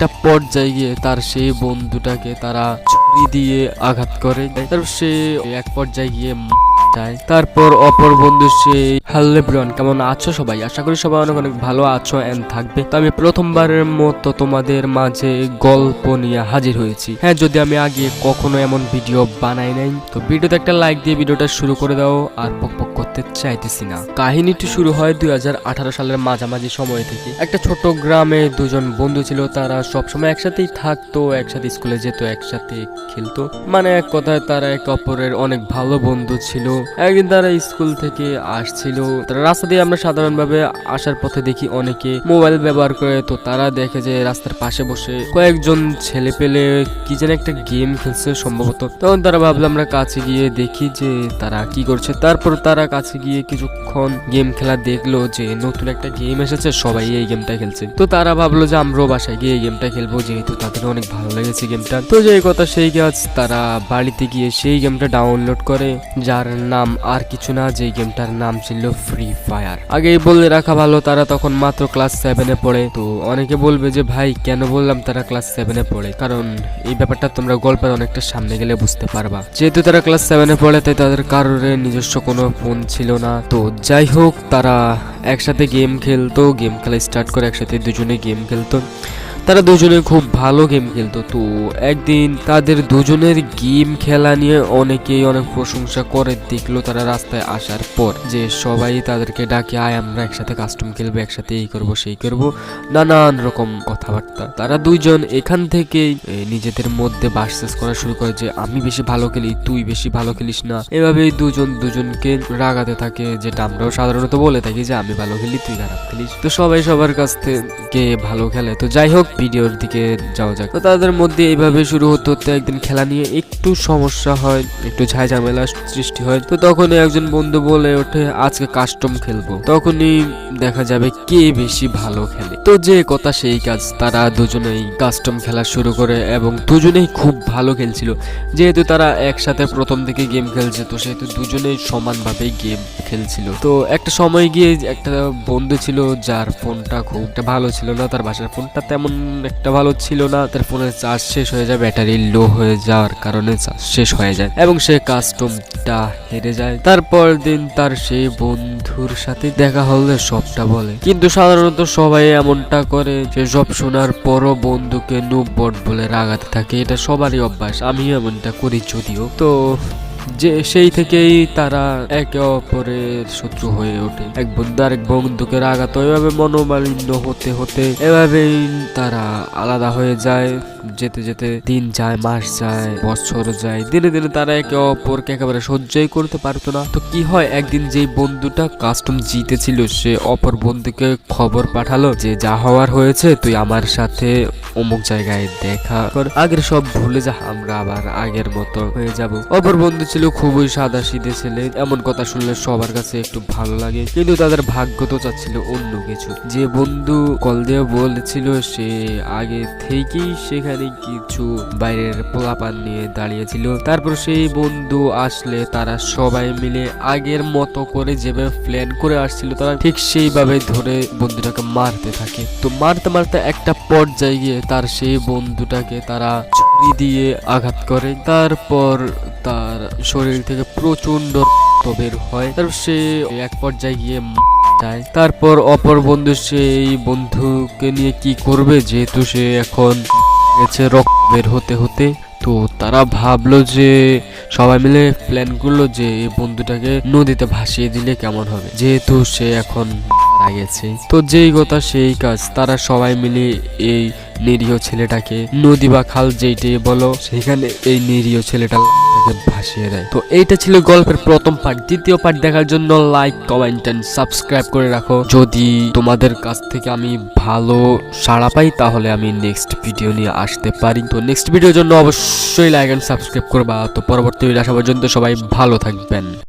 একটা পর্যায়ে গিয়ে তার সেই বন্ধুটাকে তারা ছুরি দিয়ে আঘাত করে। তারপর সে এক পর্যায়ে গিয়ে তারপর অপর বন্ধু সে, হ্যালো এভরিওয়ান, কেমন আছো সবাই? আশা করি সবাই অনেক অনেক ভালো আছো এন্ড থাকবে। তো আমি প্রথমবারের মতো তোমাদের মাঝে গল্প নিয়ে হাজির হয়েছি। হ্যাঁ যদি আমি আগে কখনো এমন ভিডিও বানাই নাই, তো ভিডিওতে একটা লাইক দিয়ে ভিডিওটা শুরু করে দাও আর করতে চাইতেছি না। কাহিনীটি শুরু হয় দুই হাজার আঠারো সালের মাঝামাঝি সময় থেকে। একটা ছোট গ্রামে দুজন বন্ধু ছিল, তারা সবসময় একসাথেই থাকতো, একসাথে স্কুলে যেত, একসাথে খেলতো। মানে এক কথায় তারা এক অপরের অনেক ভালো বন্ধু ছিল। একদিন তারা স্কুল থেকে আসছিল। তারা রাস্তা দিয়ে আমরা সাধারণভাবে আসার পথে দেখি অনেকে মোবাইল ব্যবহার করে। তো তারা দেখে যে রাস্তার পাশে বসে কয়েকজন ছেলে পেলে কি যেন একটা গেম খেলছে সম্ভবত। তখন তারা ভাবলাম আমরা কাছে গিয়ে দেখি যে তারা কি করছে। তারপর তারা কাছে গিয়ে কিছুক্ষণ গেম খেলা দেখল যে নতুন একটা গেম এসেছে, সবাই এই গেমটা খেলছে। তো তারা ভাবলো যে আমরাও বাসায় গিয়ে এই গেমটা খেলব, যেহেতু তাদের অনেক ভালো লেগেছে গেমটা। তো যে কথা সেই কাজ তারা বাড়িতে গিয়ে সেই গেমটা ডাউনলোড করে, যার নাম আর কিছু না যে গেমটার নাম ছিল ফ্রি ফায়ার আগেই বলে রাখা ভালো, তারা তখন মাত্র ক্লাস সেভেনে পড়ে। তো অনেকে বলবে যে, ভাই, কেন বললাম তারা ক্লাস সেভেনে পড়ে? কারণ এই ব্যাপারটা তোমরা গল্পের অনেকটা সামনে গেলে বুঝতে পারবা। যেহেতু তারা ক্লাস সেভেনে পড়ে, তাই তাদের কারোর নিজস্ব কোনো ফোন ছিল না। তো যাই হোক, তারা একসাথে গেম খেলতো, গেম খেলা স্টার্ট করে একসাথে দুজনে গেম খেলতো। তারা দুজনে খুব ভালো গেম খেলতো। তো একদিন তাদের দুজনের গেম খেলা নিয়ে অনেকেই অনেক প্রশংসা করে, দেখল তারা রাস্তায় আসার পর যে সবাই তাদেরকে ডাকে, আয়, আমরা একসাথে কাস্টম খেলব, একসাথে এই করব, সেই করব। নানান রকম কথাবার্তা। তারা দুইজন এখান থেকেই নিজেদের মধ্যে বাসসেস করা শুরু করে যে, আমি বেশি ভালো খেলি, তুই বেশি ভালো খেলিস না। এভাবেই দুজন দুজনকে রাগাতে থাকে, যেটা আমরাও সাধারণত বলে থাকি যে, আমি ভালো খেলি, তুই খারাপ খেলিস। তো সবাই সবার কাছ থেকে ভালো খেলে। তো যাই হোক ভিডিওর দিকে যাওয়া যাক। তো তাদের মধ্যে এইভাবে শুরু হতে হতে একদিন খেলা নিয়ে একটু সমস্যা হয়, একটু ঝাই ঝামেলা সৃষ্টি হয়। তো তখনই একজন বন্ধু বলে ওঠে, আজকে কাস্টম খেলব। তখনই দেখা যাবে কে বেশি ভালো খেলে। তো যে কথা সেই কাজ, তারা দুজনেই কাস্টম খেলা শুরু করে এবং দুজনেই খুব ভালো খেলছিল। যেহেতু তারা একসাথে প্রথম থেকে গেম খেলছে, তো সেহেতু দুজনেই সমানভাবেই গেম খেলছিল। তো একটা সময় গিয়ে একটা বন্ধু ছিল, যার ফোনটা খুব একটা ভালো ছিল না, তার বাসার ফোনটা তেমন একটা ভালো ছিল না, তার ফোনের চার্জ শেষ হয়ে যায়, ব্যাটারি লো হয়ে যাওয়ার কারণে চার্জ শেষ হয়ে যায় এবং সে কাস্টমটা হেরে যায়। তারপর দিন তার সেই বন্ধুর সাথে দেখা হলে সবটা বলে। কিন্তু সাধারণত সবাই এমনটা করে যে, সব শোনার পরও বন্ধুকে নুব বট বলে রাগাতে থাকে, এটা সবারই অভ্যাস আমি এমনটা করি যদিও। তো যে সেই থেকেই তারা একে অপরের শত্রু হয়ে ওঠে। এক বন্ধু এক বন্ধুকে রাগাত এভাবে মনোমালিন্য হতে হতে এভাবেই তারা আলাদা হয়ে যায়। যেতে যেতে দিন যায়, মাস যায়, বছর যায়, দিনে দিনে তারা একে অপরকে একেবারে সহ্যই করতে পারতো না। তো কি হয়? একদিন যেই বন্ধুটা কাস্টম জিতেছিল, সে অপর বন্ধুকে খবর পাঠালো যে যা হওয়ার হয়েছে, তুই আমার সাথে অমুক জায়গায় দেখা কর। আগের সব ভুলে যা, আমরা আবার আগের মতো হয়ে যাব। অপর বন্ধু ছিল খুবই সাদা সিধে ছেলে, এমন কথা শুনলে সবার কাছে একটু ভালো লাগে। কিন্তু তাদের ভাগ্য তো চাচ্ছিল অন্য কিছু। যে বন্ধু কল দিয়ে বলেছিল, সে আগে থেকেই সেখানে কিছু বাইরের পোলাপান নিয়ে দাঁড়িয়েছিল তারপর সেই বন্ধু আসলে তারা সবাই মিলে আগের মতো করে যেভাবে প্ল্যান করে আসছিল, তারা ঠিক সেইভাবে ধরে বন্ধুটাকে মারতে থাকে। তো মারতে মারতে একটা পর্যায়ে গিয়ে তার সেই বন্ধুটাকে তারা ছুরি দিয়ে আঘাত করে। তারপর তার শরীর থেকে প্রচণ্ড বের হয়। তারপর সে এক পর্যায়ে গিয়ে যায়। তারপর অপর বন্ধু সেই বন্ধুকে নিয়ে কি করবে? যেহেতু সে এখন গেছে, রক্ত বের হতে হতে। তো তারা ভাবলো যে, সবাই মিলে প্ল্যান করল যে, এই বন্ধুটাকে নদীতে ভাসিয়ে দিলে কেমন হবে। যেহেতু সে এখন গেছে। তো যেই কথা সেই কাজ, তারা সবাই মিলে এই নিরীহ ছেলেটাকে নদী বা খাল যেইটাই বলো, সেখানে এই নিরীহ ছেলেটা তাকে ভাসিয়ে দেয়। তো এইটা ছিল গল্পের প্রথম পার্ট দ্বিতীয় পার্ট দেখার জন্য লাইক কমেন্ট এন্ড সাবস্ক্রাইব করে রাখো। যদি তোমাদের কাছ থেকে আমি ভালো সাড়া পাই, তাহলে আমি নেক্সট ভিডিও নিয়ে আসতে পারি। তো নেক্সট ভিডিওর জন্য অবশ্যই লাইক এন্ড সাবস্ক্রাইব করবা। তো পরবর্তী ভিডিও আসা পর্যন্ত সবাই ভালো থাকবেন।